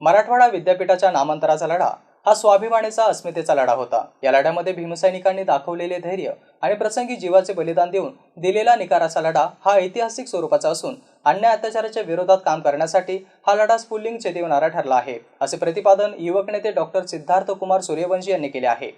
मराठवाडा विद्यापीठाच्या नामांतराचा लढा हा स्वाभिमानीचा अस्मितेचा लढा होता. या लढ्यामध्ये भीमसैनिकांनी दाखवलेले धैर्य आणि प्रसंगी जीवाचे बलिदान देऊन दिलेला निकाराचा लढा हा ऐतिहासिक स्वरूपाचा असून अन्याय अत्याचाराच्या विरोधात काम करण्यासाठी हा लढा स्फुल्लिंग चेतवणारा ठरला आहे असे प्रतिपादन युवक नेते डॉक्टर सिद्धार्थ कुमार सूर्यवंशी यांनी केले आहे.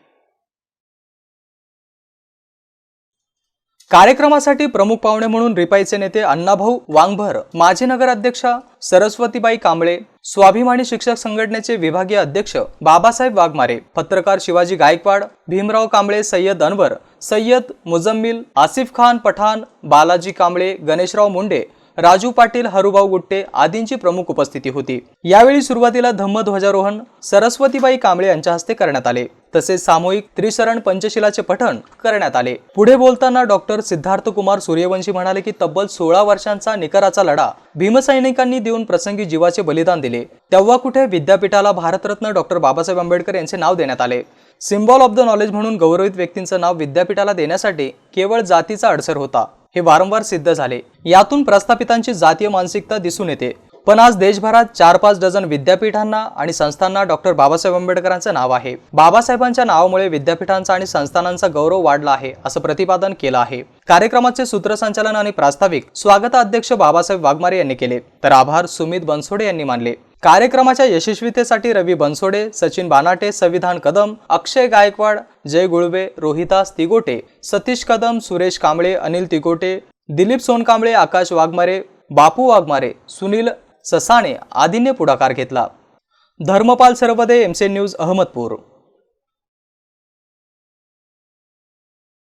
कार्यक्रमासाठी प्रमुख पाहुणे म्हणून रिपाईचे नेते अण्णाभाऊ वांगभर माजी नगराध्यक्षा सरस्वतीबाई कांबळे स्वाभिमानी शिक्षक संघटनेचे विभागीय अध्यक्ष बाबासाहेब वाघमारे पत्रकार शिवाजी गायकवाड भीमराव कांबळे सय्यद अनवर सय्यद मुजम्मिल आसिफ खान पठाण बालाजी कांबळे गणेशराव मुंडे राजू पाटील हरुभाऊ गुट्टे आदींची प्रमुख उपस्थिती होती. यावेळी सुरुवातीला धम्म ध्वजारोहण सरस्वतीबाई कांबळे यांच्या हस्ते करण्यात आले. तसेच सामूहिक त्रिशरण पंचशिलाचे पठण करण्यात आले. पुढे बोलताना डॉक्टर सिद्धार्थ कुमार सूर्यवंशी म्हणाले की तब्बल सोळा वर्षांचा निकराचा लढा भीमसैनिकांनी देऊन प्रसंगी जीवाचे बलिदान दिले. तेव्हा कुठे विद्यापीठाला भारतरत्न डॉक्टर बाबासाहेब आंबेडकर यांचे नाव देण्यात आले. सिम्बॉल ऑफ द नॉलेज म्हणून गौरवित व्यक्तींचं नाव विद्यापीठाला देण्यासाठी केवळ जातीचा अडसर होता. हे वारंवार सिद्ध झाले. यातून प्रस्थापितांची जातीय मानसिकता दिसून येते. पण आज देशभरात चार पाच डझन विद्यापीठांना आणि संस्थांना डॉक्टर बाबासाहेब आंबेडकरांचं नाव आहे. बाबासाहेबांच्या नावामुळे विद्यापीठांचा आणि संस्थानांचा गौरव वाढला आहे असं प्रतिपादन केलं आहे. कार्यक्रमाचे सूत्रसंचालन आणि प्रास्ताविक स्वागताध्यक्ष बाबासाहेब वाघमारे यांनी केले. तर आभार सुमित बनसोडे यांनी मानले. कार्यक्रमाच्या यशस्वीतेसाठी रवी बनसोडे सचिन बानाटे संविधान कदम अक्षय गायकवाड जय गुळवे रोहितास तिगोटे सतीश कदम सुरेश कांबळे अनिल तिगोटे दिलीप सोनकांबळे आकाश वाघमारे बापू वाघमारे सुनील ससाणे आदींनी पुढाकार घेतला. धर्मपाल सरवदे एमसे न्यूज अहमदपूर.